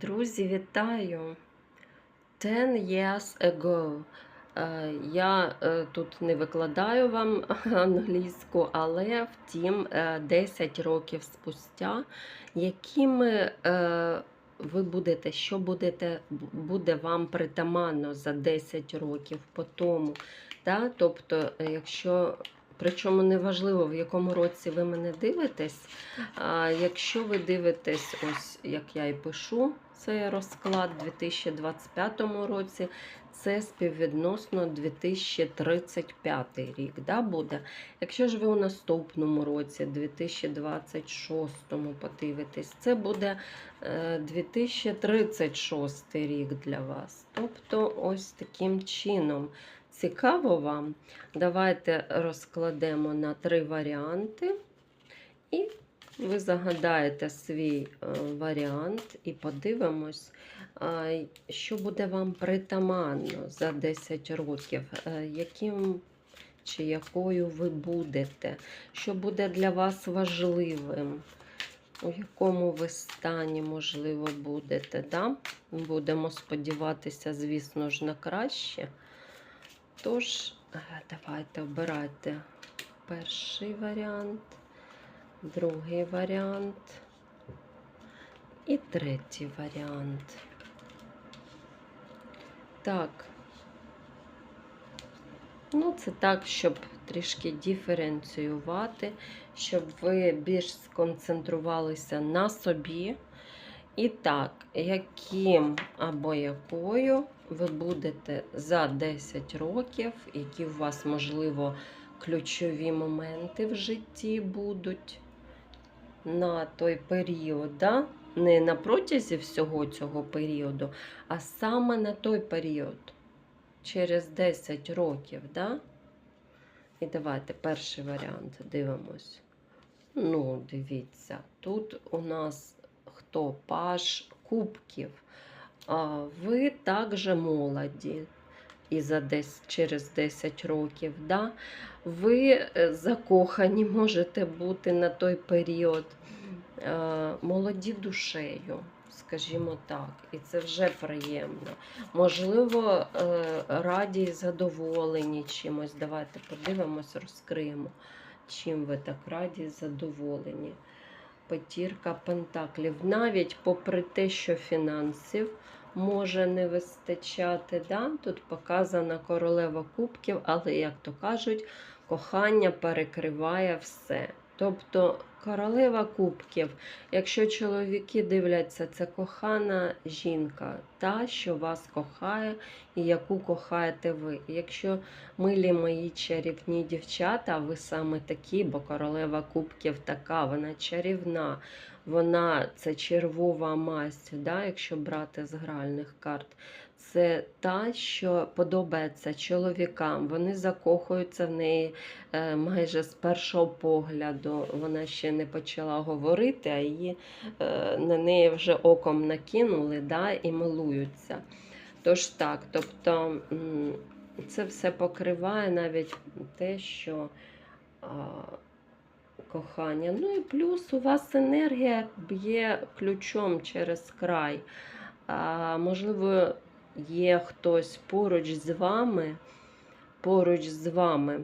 Друзі, вітаю! Ten years ago. Е, Я е, тут не викладаю вам англійську, але втім, е, 10 років спустя, якими е, ви будете, що будете, буде вам притаманно за 10 років по тому. Тобто, е, якщо, причому неважливо, в якому році ви мене дивитесь, а якщо ви дивитесь, ось як я і пишу цей розклад у 2025 році, це співвідносно 2035 рік да, буде. Якщо ж ви у наступному році, 2026 подивитесь, це буде е, 2036 рік для вас. Тобто, ось таким чином. Цікаво вам? Давайте розкладемо на три варіанти. І ви загадаєте свій е, варіант і подивимось, е, що буде вам притаманно за 10 років, е, яким чи якою ви будете, що буде для вас важливим, у якому ви стані, можливо, будете. Да? Будемо сподіватися, звісно ж, на краще. Тож, е, давайте обирайте перший варіант другий варіант і третій варіант. Так. Ну, це так, щоб трішки диференціювати, щоб ви більш сконцентрувалися на собі. І так, яким або якою ви будете за 10 років, які у вас, можливо, ключові моменти в житті будуть на той період, да? не на протязі всього цього періоду, а саме на той період, через 10 років. Да? І давайте перший варіант дивимось. Ну, дивіться, тут у нас хто паш кубків. Ви також молоді. І за десь через 10 років, да? ви е, закохані можете бути на той період е, молоді душею, скажімо так, і це вже приємно. Можливо, е, раді і задоволені чимось. Давайте подивимось, розкриємо, чим ви так раді і задоволені. Петірка Пентаклів. Навіть попри те, що фінансів може не вистачати. Да? Тут показана королева кубків, але, як то кажуть, кохання перекриває все. Тобто королева кубків, якщо чоловіки дивляться, це кохана жінка, та, що вас кохає і яку кохаєте ви. Якщо милі мої чарівні дівчата, ви саме такі, бо королева кубків така, вона чарівна, вона це червова масть, да, якщо брати з гральних карт. Це та, що подобається чоловікам. Вони закохуються в неї е, майже з першого погляду. Вона ще не почала говорити, а її е, на неї вже оком накинули да, і милуються. Тож так, тобто це все покриває навіть те, що кохання. Ну і плюс у вас енергія б'є ключом через край. А, можливо, є хтось поруч з вами, поруч з вами,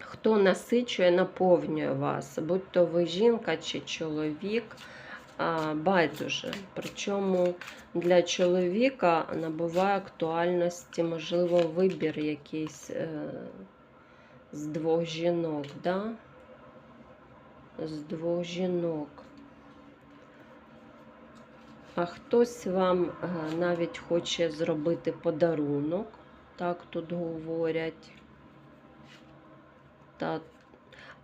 хто насичує, наповнює вас, будь то ви жінка чи чоловік, байдуже. Причому для чоловіка набуває актуальності, можливо, вибір якийсь е, з двох жінок. Да? З двох жінок. А хтось вам е, навіть хоче зробити подарунок, так тут говорять.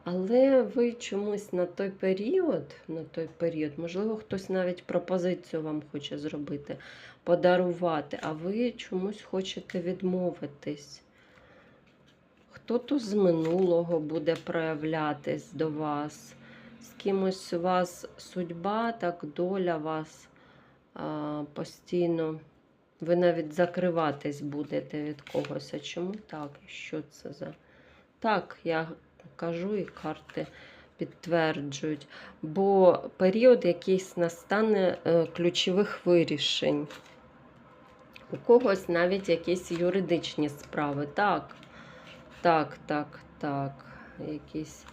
Але ви чомусь на той період, на той період, можливо, хтось навіть пропозицію вам хоче зробити, подарувати, а ви чомусь хочете відмовитись. Хто то з минулого буде проявлятись до вас, з кимось у вас судьба, так доля вас постійно. Ви навіть закриватись будете від когось. А чому так? Що це за? Так, я кажу, і карти підтверджують, бо період якийсь настане е, ключових вирішень. У когось навіть якісь юридичні справи. Так, так, так, так. Якісь.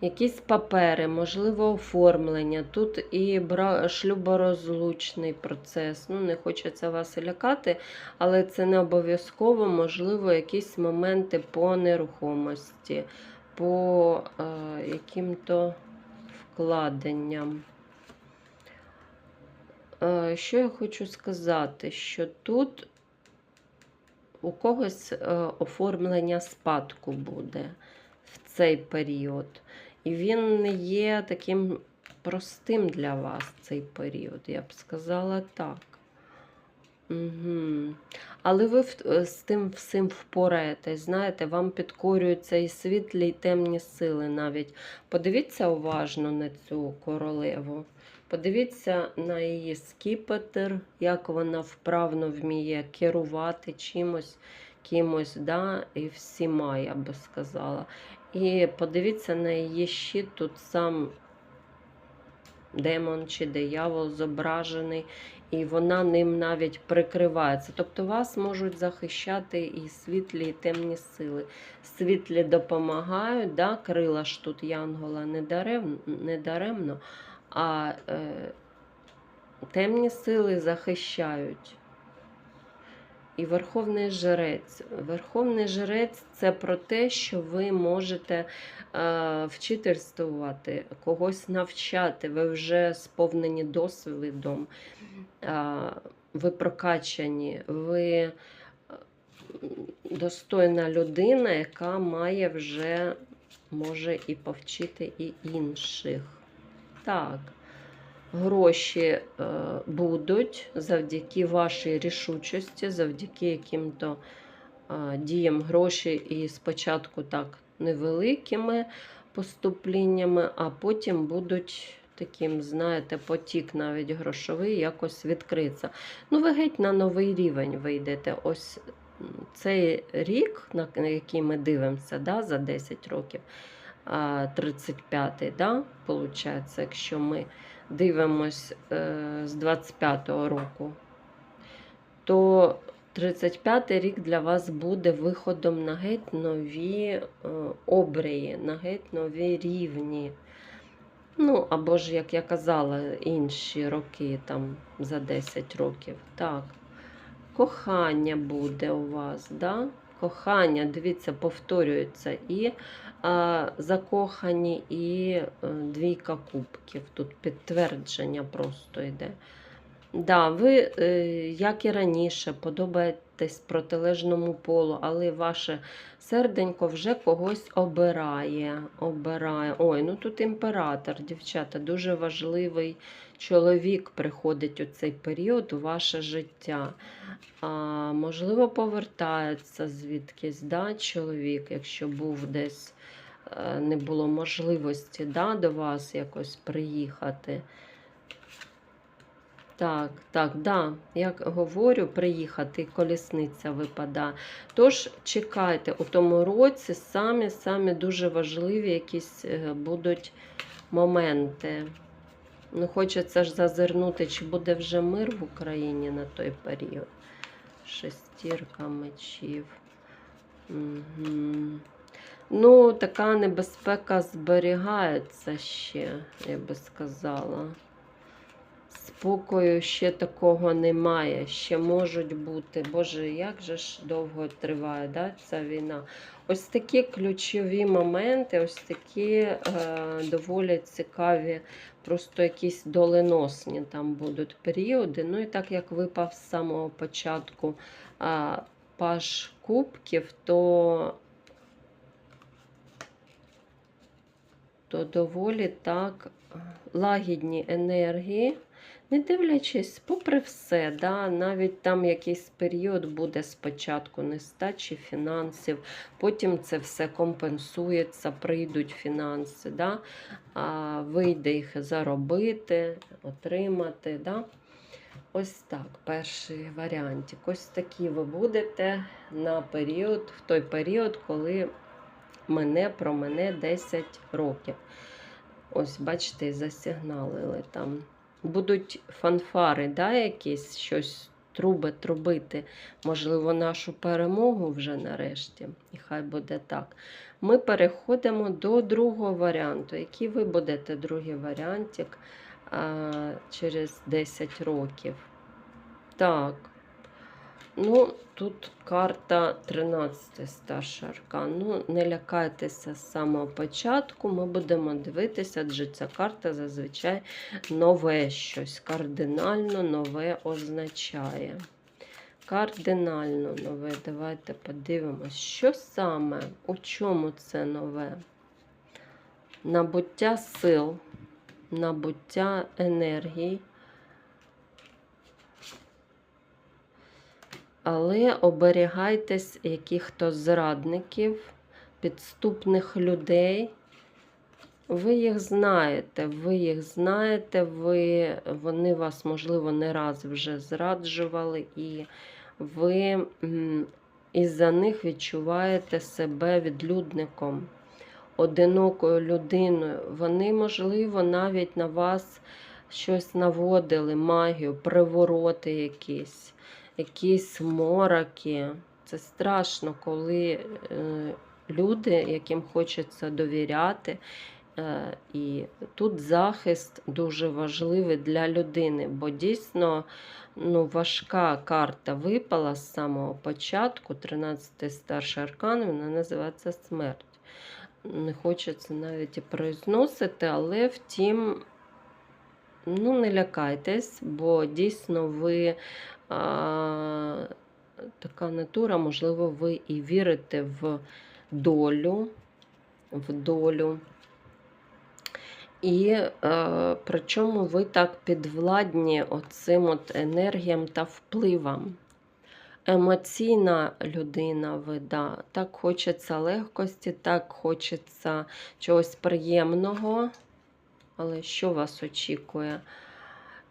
Якісь папери, можливо, оформлення. Тут і шлюборозлучний процес. Ну, не хочеться вас лякати, але це не обов'язково, можливо, якісь моменти по нерухомості, по е, яким-то вкладенням. Е, що я хочу сказати? Що тут у когось е, оформлення спадку буде в цей період. І він не є таким простим для вас цей період, я б сказала так. Угу. Але ви з тим всім впораєтесь, знаєте, вам підкорюються і світлі, і темні сили навіть. Подивіться уважно на цю королеву. Подивіться на її скіпетр, як вона вправно вміє керувати чимось, кимось, да, і всіма, я би сказала. І подивіться на її щит, тут сам демон чи диявол зображений, і вона ним навіть прикривається. Тобто вас можуть захищати і світлі, і темні сили. Світлі допомагають, да? крила ж тут Янгола не даремно, а е, темні сили захищають. І Верховний Жрець. Верховний Жрець це про те, що ви можете е, вчительствувати, когось навчати, ви вже сповнені досвідом, е, ви прокачані, ви е, достойна людина, яка має вже може і повчити і інших. Так, гроші е, будуть завдяки вашій рішучості, завдяки яким-то е, діям гроші і спочатку так невеликими поступленнями, а потім будуть таким, знаєте, потік навіть грошовий якось відкриться. Ну, ви геть на новий рівень вийдете. Ось цей рік, на який ми дивимося, да, за 10 років. 35-й, да, получається, якщо ми дивимось е, з 25-го року, то 35-й рік для вас буде виходом на геть нові е, обрії, на геть нові рівні. Ну, або ж, як я казала, інші роки там за 10 років. Так. Кохання буде у вас, да? Кохання, дивіться, повторюється і а, закохані, і е, двійка кубків. Тут підтвердження просто йде. Да, ви, е, як і раніше, подобаєтесь протилежному полу, але ваше серденько вже когось обирає. обирає. Ой, ну тут імператор, дівчата, дуже важливий чоловік приходить у цей період у ваше життя. А, можливо, повертається звідкись да, чоловік, якщо був десь, е, не було можливості да, до вас якось приїхати. Так, так, да, як говорю, приїхати, колісниця випадає. Тож чекайте, у тому році самі-самі дуже важливі якісь е, будуть моменти. Ну, хочеться ж зазирнути, чи буде вже мир в Україні на той період. Шестірка мечів. Угу. Ну, така небезпека зберігається ще, я би сказала. Спокою ще такого немає, ще можуть бути. Боже, як же ж довго триває да, ця війна? Ось такі ключові моменти, ось такі е, доволі цікаві, просто якісь доленосні там будуть періоди. Ну і так як випав з самого початку а, паш кубків, то, то доволі так лагідні енергії. Не дивлячись, попри все, да, навіть там якийсь період буде спочатку нестачі фінансів, потім це все компенсується, прийдуть фінанси, да, а вийде їх заробити, отримати. Да. Ось так, перший варіантик. Ось такі ви будете на період, в той період, коли мене, про мене 10 років. Ось, бачите, і засигналили там. Будуть фанфари, да, якісь щось труби трубити. Можливо, нашу перемогу вже нарешті. І хай буде так. Ми переходимо до другого варіанту. Який ви будете другий варіантик через 10 років? Так. Ну, тут карта 13 старший аркан. Ну, не лякайтеся з самого початку. Ми будемо дивитися, адже ця карта зазвичай нове щось. Кардинально нове означає. Кардинально нове. Давайте подивимось, що саме, у чому це нове? Набуття сил, набуття енергії. Але оберігайтесь яких-то зрадників, підступних людей. Ви їх знаєте, ви їх знаєте, ви, вони вас, можливо, не раз вже зраджували, і ви із-за них відчуваєте себе відлюдником, одинокою людиною. Вони, можливо, навіть на вас щось наводили, магію, привороти якісь якісь мороки. Це страшно, коли е, люди, яким хочеться довіряти. Е, і тут захист дуже важливий для людини, бо дійсно ну, важка карта випала з самого початку, 13 старший аркан, вона називається смерть. Не хочеться навіть і произносити, але втім, ну, не лякайтесь, бо дійсно ви така натура, можливо, ви і вірите в долю, в долю. І е, причому ви так підвладні оцим от енергіям та впливам. Емоційна людина ви, да. так хочеться легкості, так хочеться чогось приємного. Але що вас очікує?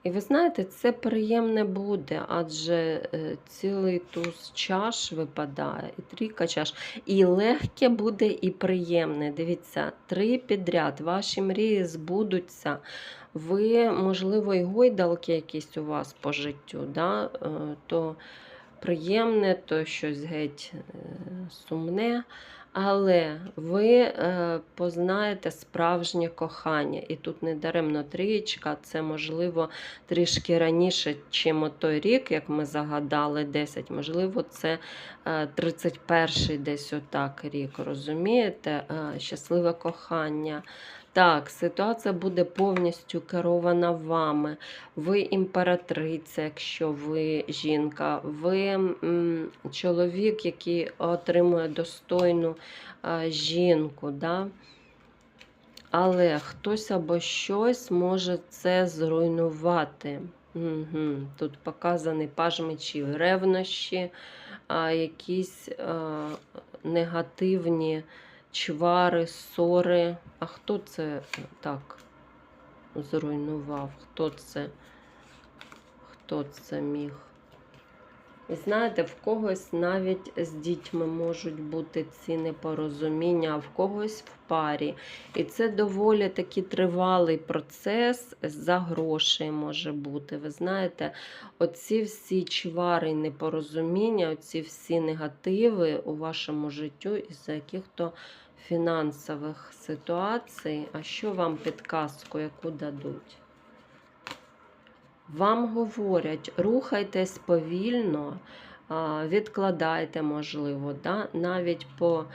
І ви знаєте, це приємне буде, адже е, цілий туз чаш випадає, і трійка чаш. І легке буде, і приємне. Дивіться, три підряд, ваші мрії збудуться. Ви, можливо, і гойдалки якісь у вас по життю, да? е, то приємне, то щось геть е, сумне. Але ви е, познаєте справжнє кохання. І тут не даремно трієчка, це можливо трішки раніше, чим той рік, як ми загадали 10. Можливо, це е, 31-й десь отак рік. Розумієте? Е, щасливе кохання. Так, ситуація буде повністю керована вами. Ви імператриця, якщо ви жінка, ви чоловік, який отримує достойну а, жінку. Да? Але хтось або щось може це зруйнувати. Угу. Тут показаний паж мечів, ревнощі, якісь а, негативні чвари, ссори. А хто це так зруйнував? Хто це? Хто це міг? І знаєте, в когось навіть з дітьми можуть бути ці непорозуміння, а в когось в парі. І це доволі такий тривалий процес за грошей може бути. Ви знаєте, оці всі чвари непорозуміння, оці всі негативи у вашому життю, із-за яких-то фінансових ситуацій. А що вам підказку, яку дадуть? Вам говорять, рухайтесь повільно, відкладайте, можливо, да? навіть по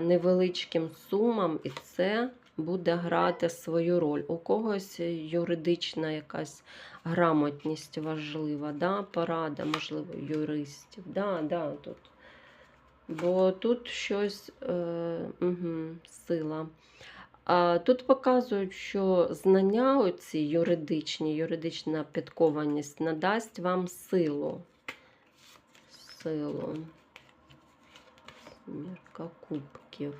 невеличким сумам, і це буде грати свою роль. У когось юридична якась грамотність важлива, да? порада, можливо, юристів. Да, да, тут. Бо тут щось е, угу, сила. Тут показують, що знання оці юридичні, юридична підкованість надасть вам силу. Силу. Смірка кубків.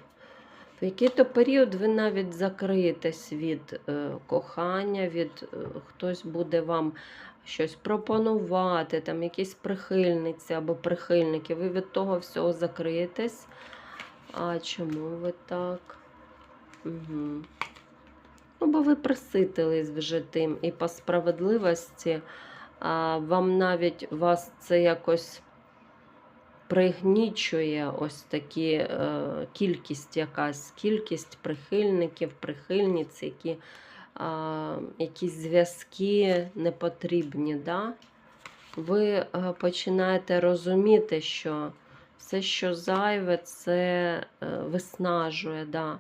В який-то період ви навіть закриєтесь від е, кохання, від е, хтось буде вам щось пропонувати, там якісь прихильниці або прихильники. Ви від того всього закриєтесь. А чому ви так? Угу. Ну, бо ви приситились вже тим. І по справедливості а, вам навіть вас це якось пригнічує ось такі е, кількість якась, кількість прихильників, прихильниць, які, а, якісь зв'язки непотрібні. Да? Ви е, починаєте розуміти, що все, що зайве, це е, виснажує. Да?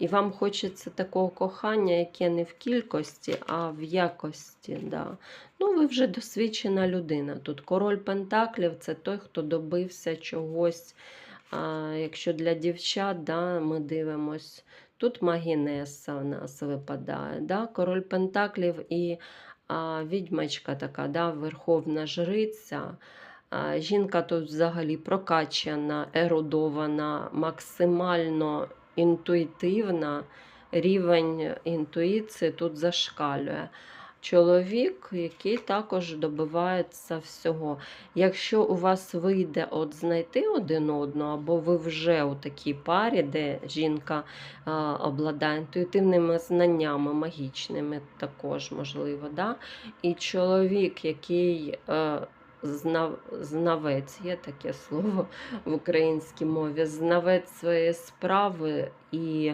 І, вам хочеться такого кохання, яке не в кількості, а в якості. Да? Ну, ви вже досвідчена людина. Тут король Пентаклів це той, хто добився чогось. А, якщо для дівчат да, ми дивимось, тут Магінеса в нас випадає. Да? Король Пентаклів і а, відьмачка така, да, верховна жриця. Жінка тут взагалі прокачана, ерудована, максимально інтуїтивна. Рівень інтуїції тут зашкалює. Чоловік, який також добивається всього. Якщо у вас вийде от знайти один одного, або ви вже у такій парі, де жінка а, обладає інтуїтивними знаннями, магічними також можливо. Да? І чоловік, який е, знав, знавець, є таке слово в українській мові, знавець своєї справи і.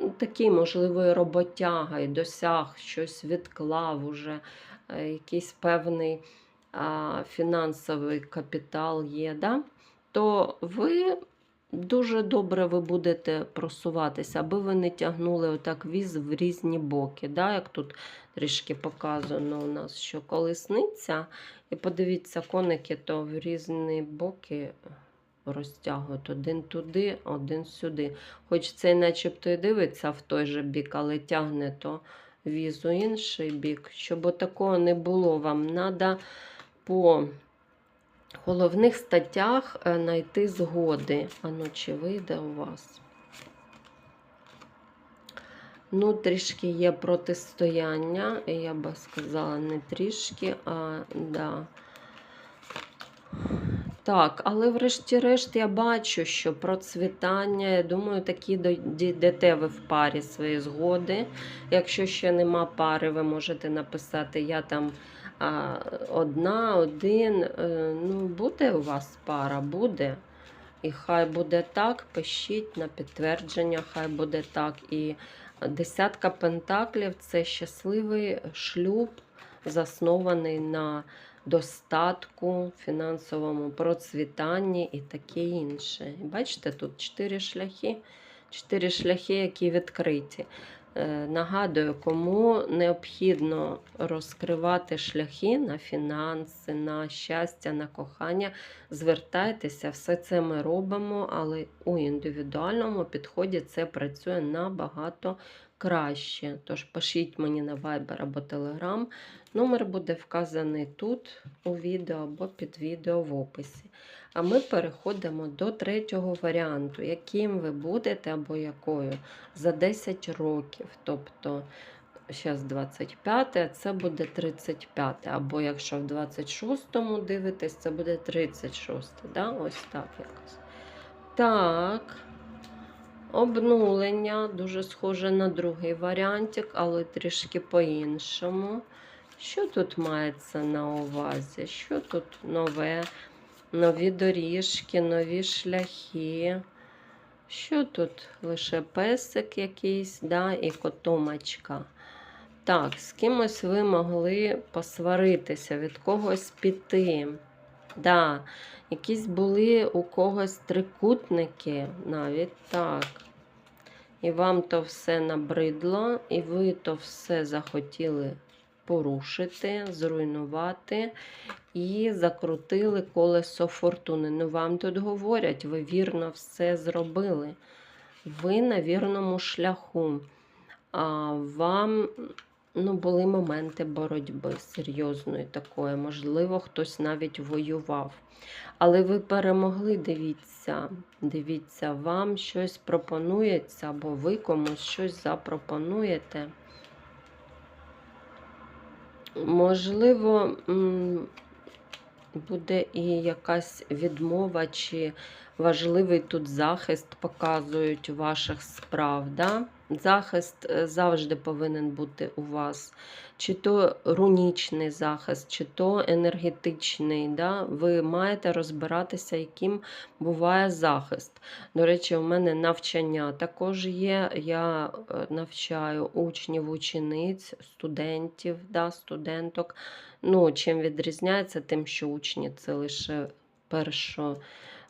Ну, такий, можливо, роботяга, і досяг, щось відклав уже, е, якийсь певний а, фінансовий капітал є, да? то ви дуже добре ви будете просуватися, аби ви не тягнули отак віз в різні боки. Да? Як тут трішки показано у нас, що колесниця, і подивіться, коники, то в різні боки розтягують один туди, один сюди. Хоч це начебто і дивиться в той же бік, але тягне то віз у інший бік. Щоб такого не було, вам треба по головних статтях е, знайти згоди. А ну, чи вийде у вас? Ну, трішки є протистояння, я би сказала, не трішки, а да. Так, але врешті-решт я бачу, що процвітання, я думаю, такі дійдете ви в парі свої згоди. Якщо ще нема пари, ви можете написати, я там одна, один. Е, ну, Буде у вас пара, буде. І хай буде так, пишіть на підтвердження, хай буде так. І десятка пентаклів це щасливий шлюб, заснований на достатку, фінансовому процвітанні і таке інше. Бачите, тут чотири шляхи, чотири шляхи, які відкриті. Е, нагадую, кому необхідно розкривати шляхи на фінанси, на щастя, на кохання, звертайтеся, все це ми робимо, але у індивідуальному підході це працює набагато краще. Тож пишіть мені на Viber або Telegram. Номер буде вказаний тут у відео або під відео в описі. А ми переходимо до третього варіанту, яким ви будете або якою за 10 років. Тобто, зараз 25, а це буде 35. Або якщо в 26-му дивитесь, це буде 36. Да? Ось так якось. Так. Обнулення, дуже схоже на другий варіантик, але трішки по-іншому. Що тут мається на увазі? Що тут нове? Нові доріжки, нові шляхи. Що тут? Лише песик якийсь, да, і котомочка. Так, з кимось ви могли посваритися, від когось піти. Да, Якісь були у когось трикутники, навіть так. І вам то все набридло, і ви то все захотіли порушити, зруйнувати і закрутили колесо фортуни. Ну, вам тут говорять, ви вірно все зробили. Ви на вірному шляху. А Вам ну, були моменти боротьби серйозної такої. Можливо, хтось навіть воював. Але ви перемогли, дивіться, дивіться, вам щось пропонується, або ви комусь щось запропонуєте. Можливо, буде і якась відмова, чи важливий тут захист показують ваших справ. Да? Захист е, завжди повинен бути у вас. Чи то рунічний захист, чи то енергетичний. Да? Ви маєте розбиратися, яким буває захист. До речі, у мене навчання також є. Я е, навчаю учнів, учениць, студентів, да, студенток. Ну, чим відрізняється, тим, що учні це лише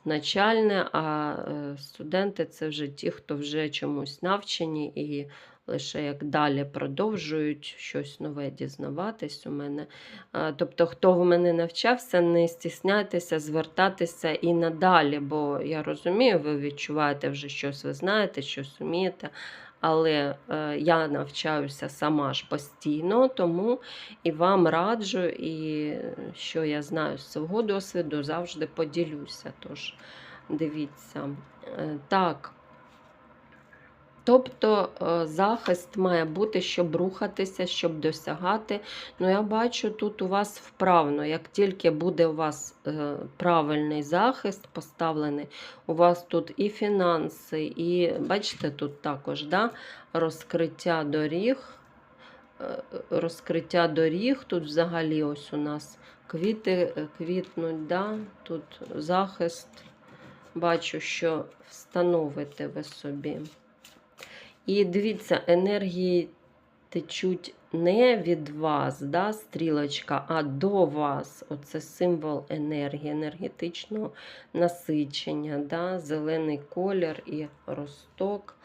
першоначальне, а е, студенти це вже ті, хто вже чомусь навчені і лише як далі продовжують щось нове дізнаватись у мене. Тобто, хто в мене навчався, не стісняйтеся звертатися і надалі, бо я розумію, ви відчуваєте вже щось, ви знаєте, щось вмієте. Але е, я навчаюся сама ж постійно, тому і вам раджу, і що я знаю з свого досвіду, завжди поділюся. Тож дивіться. Е, так. Тобто е, захист має бути, щоб рухатися, щоб досягати. Ну, я бачу, тут у вас вправно. Як тільки буде у вас е, правильний захист поставлений, у вас тут і фінанси, і бачите, тут також да, розкриття доріг. е, Розкриття доріг, тут взагалі ось у нас квіти квітнуть, да? тут захист. Бачу, що встановите ви собі. І дивіться, енергії течуть не від вас, да, стрілочка, а до вас. Оце символ енергії, енергетичного насичення, да, зелений колір і росток.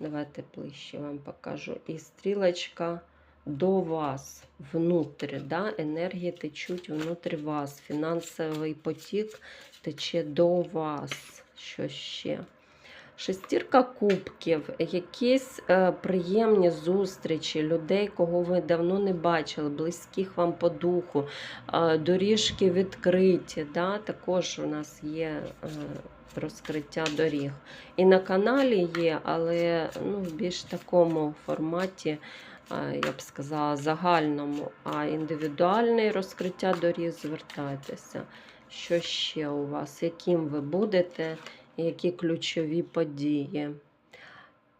Давайте ближче вам покажу. І стрілочка до вас, внутрі. Да, енергії течуть внутрі вас. Фінансовий потік тече до вас. Що ще? Шестірка кубків, якісь е, приємні зустрічі людей, кого ви давно не бачили, близьких вам по духу, е, доріжки відкриті. Да? Також у нас є е, розкриття доріг. І на каналі є, але ну, в більш такому форматі, е, я б сказала, загальному, а індивідуальне розкриття доріг звертайтеся. Що ще у вас? Яким ви будете? Які ключові події.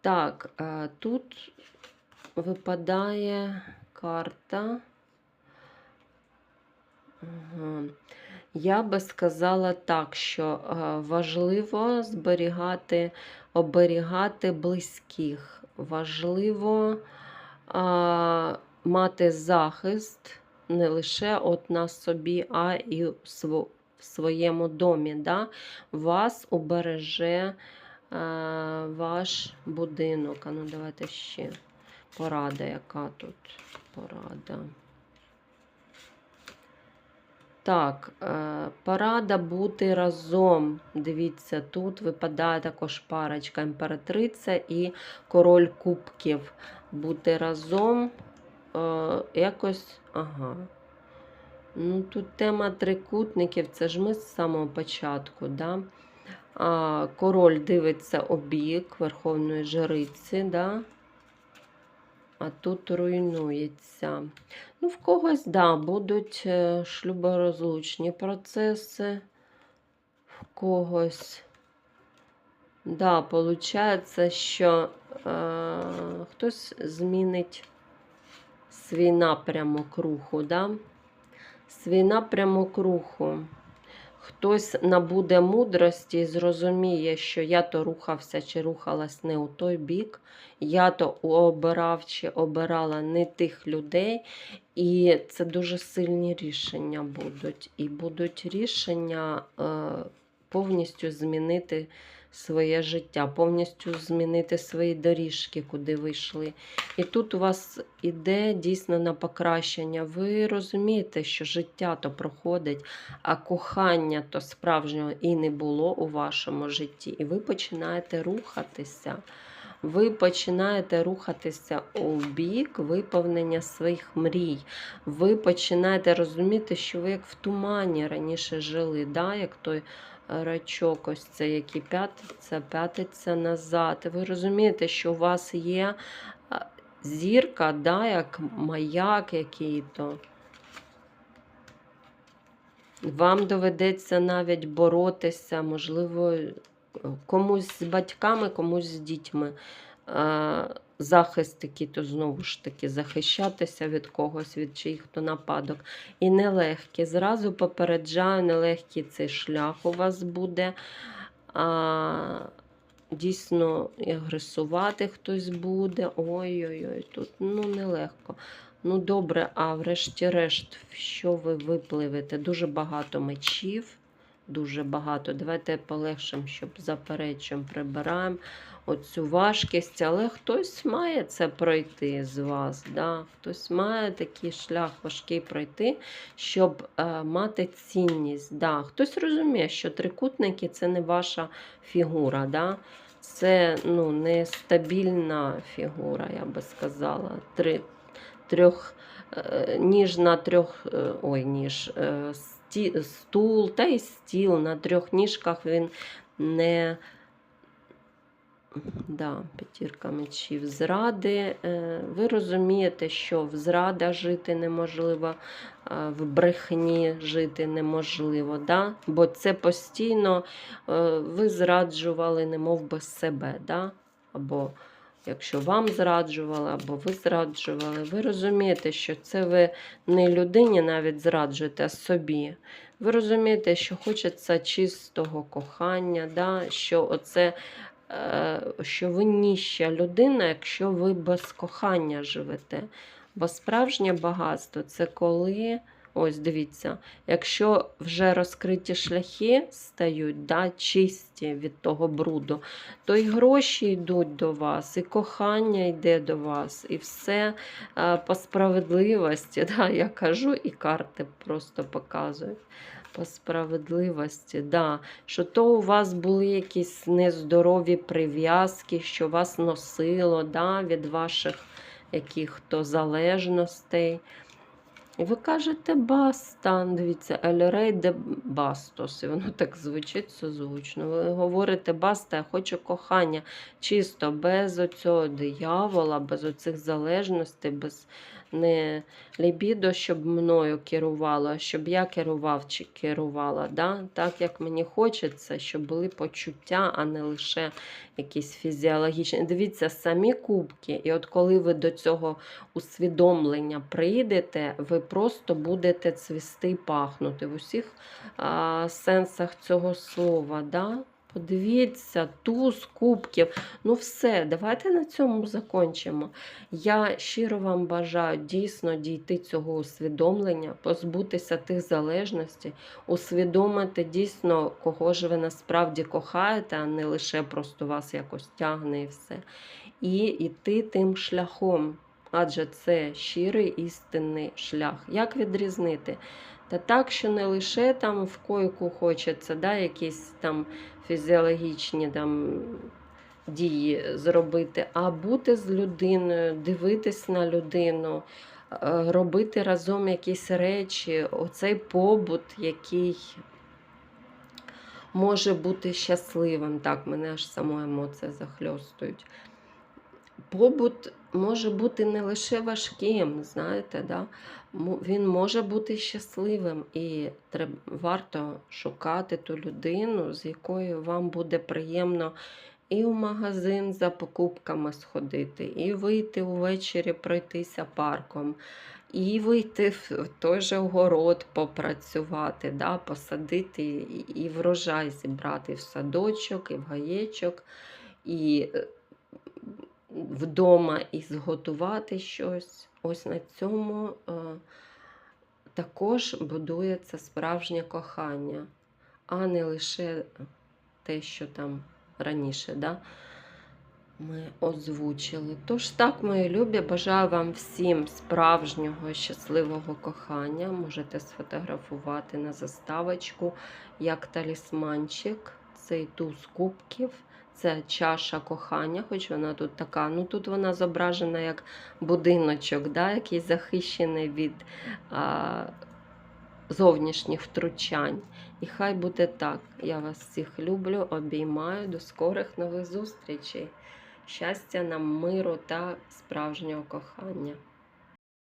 Так, е, тут випадає карта. Я би сказала так, що е, важливо зберігати, оберігати близьких. Важливо а, мати захист не лише от на собі, а і в своєму домі. Да? Вас убереже е, ваш будинок. А ну, давайте ще порада, яка тут порада. Так, е, порада бути разом. Дивіться, тут випадає також парочка імператриця і король кубків. Бути разом е, якось. Ага. Ну, Тут тема трикутників, це ж ми з самого початку. Да? А, Король дивиться обік Верховної Жриці. Да? А тут руйнується. Ну, в когось, да, будуть е, шлюборозлучні процеси. В когось. Да, виходить, що е, хтось змінить свій напрямок руху. Да? Свій напрямок руху. Хтось набуде мудрості і зрозуміє, що я то рухався чи рухалась не у той бік, я то обирав чи обирала не тих людей. І це дуже сильні рішення будуть. І будуть рішення е, повністю змінити своє життя, повністю змінити свої доріжки, куди ви йшли. І тут у вас іде дійсно на покращення. Ви розумієте, що життя то проходить, а кохання то справжнього і не було у вашому житті. І ви починаєте рухатися. Ви починаєте рухатися у бік виповнення своїх мрій. Ви починаєте розуміти, що ви як в тумані раніше жили, да? як той рачок, ось це, який п'ятиться, п'ятиться назад. Ви розумієте, що у вас є зірка, да, як маяк який-то. Вам доведеться навіть боротися, можливо, комусь з батьками, комусь з дітьми. Захист такий, то знову ж таки захищатися від когось, від чиїх-то нападок. І нелегкі. Зразу попереджаю, нелегкий цей шлях у вас буде. А, дійсно, агресувати хтось буде. Ой-ой-ой, тут ну, нелегко. Ну, добре, а врешті-решт, що ви випливете? Дуже багато мечів. Дуже багато. Давайте полегшимо, щоб заперечуємо, прибираємо оцю важкість, але хтось має це пройти з вас. Да? Хтось має такий шлях важкий пройти, щоб е, мати цінність. Да? Хтось розуміє, що трикутники це не ваша фігура. Да? Це ну, нестабільна фігура, я би сказала. Три, трьох, е, ніж на трьох, е, ой, ніж, е, сті, стул та й стіл на трьох ніжках він не. Да, п'ятірка мечів. Зради. е, Ви розумієте, що в зрада жити неможливо, в брехні жити неможливо. Да? Бо це постійно е, ви зраджували, немов би себе. Да? Або якщо вам зраджували, або ви зраджували, ви розумієте, що це ви не людині навіть зраджуєте, а собі. Ви розумієте, що хочеться чистого кохання, да? що оце. Е, Що ви ніща людина, якщо ви без кохання живете. Бо справжнє багатство це коли, ось дивіться, якщо вже розкриті шляхи стають, да, чисті від того бруду, то і гроші йдуть до вас, і кохання йде до вас, і все е, по справедливості. Да, Я кажу, і карти просто показують. По справедливості, да. що то у вас були якісь нездорові прив'язки, що вас носило да, від ваших яких-то залежностей. І ви кажете баста, дивіться, Ельрей де Бастос. І воно так звучить созвучно. Ви говорите баста, я хочу кохання чисто, без оцього диявола, без оцих залежностей, без не лібідо, щоб мною керувало, а щоб я керував чи керувала. Да? Так як мені хочеться, щоб були почуття, а не лише якісь фізіологічні. Дивіться, самі кубки, і от коли ви до цього усвідомлення прийдете, ви просто будете цвісти і пахнути в усіх а, сенсах цього слова. Да? Подивіться, туз кубків. Ну все, давайте на цьому закінчимо. Я щиро вам бажаю дійсно дійти цього усвідомлення, позбутися тих залежностей, усвідомити дійсно, кого ж ви насправді кохаєте, а не лише просто вас якось тягне і все. І йти тим шляхом. Адже це щирий істинний шлях. Як відрізнити? Та так, що не лише там в койку хочеться, да, якісь там фізіологічні там дії зробити, а бути з людиною, дивитись на людину, е, робити разом якісь речі, оцей побут, який може бути щасливим. Так, мене аж само емоції захльостують. Побут може бути не лише важким, знаєте, да? Він може бути щасливим, і варто шукати ту людину, з якою вам буде приємно і в магазин за покупками сходити, і вийти увечері пройтися парком, і вийти в той же огород попрацювати, да? посадити і, і врожай зібрати в садочок, і в гаєчок. І е, вдома і зготувати щось. Ось на цьому е, також будується справжнє кохання, а не лише те, що там раніше да, ми озвучили. Тож так, мої любі, бажаю вам всім справжнього щасливого кохання. Можете сфотографувати на заставочку як талісманчик, цей туз кубків. Це чаша кохання, хоч вона тут така. Ну тут вона зображена як будиночок, да, який захищений від а, зовнішніх втручань. І хай буде так. Я вас всіх люблю, обіймаю. До скорих нових зустрічей. Щастя нам, миру та справжнього кохання.